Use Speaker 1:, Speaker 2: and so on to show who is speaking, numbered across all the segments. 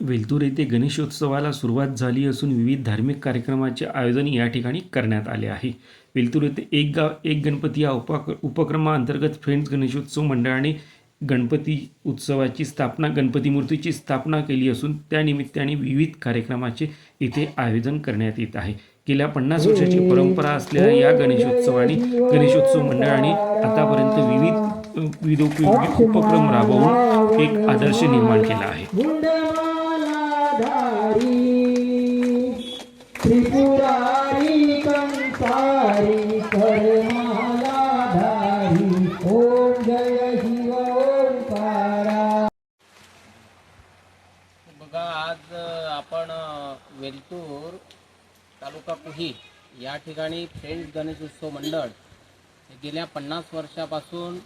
Speaker 1: वेलतूर येथे गणेशोत्सवाला सुरुवात झाली असून विविध धार्मिक कार्यक्रमाचे आयोजन या ठिकाणी करण्यात आले आहे. वेलतूर येथे एक गाव एक गणपती या उपक उपक्रमाअंतर्गत फ्रेंड्स गणेशोत्सव मंडळाने गणपती उत्सवाची स्थापना गणपती मूर्तीची स्थापना केली असून त्यानिमित्ताने विविध कार्यक्रमाचे इथे आयोजन करण्यात येत आहे. गेल्या पन्नास वर्षाची परंपरा असलेल्या या गणेशोत्सवाने गणेशोत्सव मंडळाने आतापर्यंत विविध विविध उपक्रम राबवून एक आदर्श निर्माण केला आहे.
Speaker 2: धारी त्रिपुरारी कंसारी करमालाधारी ओम जय शिव ओंकारा.
Speaker 3: बघा आज आपण वेलतूर तालुका कुही या ठिकाणी फ्रेंड्स गणेश उत्सव मंडळ गेल्या पन्नास वर्षापासून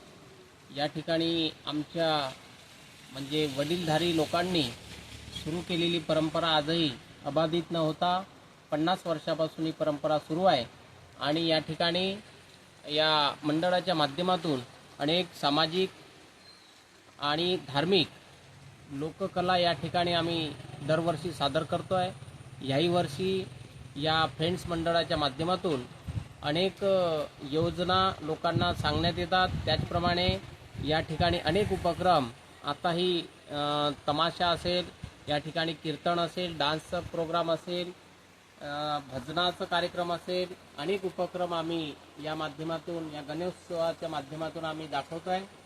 Speaker 3: या ठिकाणी आमच्या म्हणजे वडीलधारी लोकांनी सुरू केलेली परंपरा आजही अबाधित न होता पन्नास वर्षापासून ही परंपरा सुरू आहे. आणि या ठिकाणी या मंडळाच्या माध्यमातून अनेक सामाजिक आणि धार्मिक लोककला या ठिकाणी आम्ही दरवर्षी सादर करतो आहे याही वर्षी या फ्रेंड्स मंडळाच्या माध्यमातून अनेक योजना लोकांना सांगण्यात येतात. त्याचप्रमाणे या ठिकाणी अनेक उपक्रम आताही तमाशा असेल या ठिकाणी कीर्तन असेल डान्सचा प्रोग्राम असेल भजनाचं भजनाचा कार्यक्रम असेल अनेक उपक्रम आम्ही या माध्यमातून या गणेशोत्सवाच्या माध्यमातून आम्ही दाखवतो आहे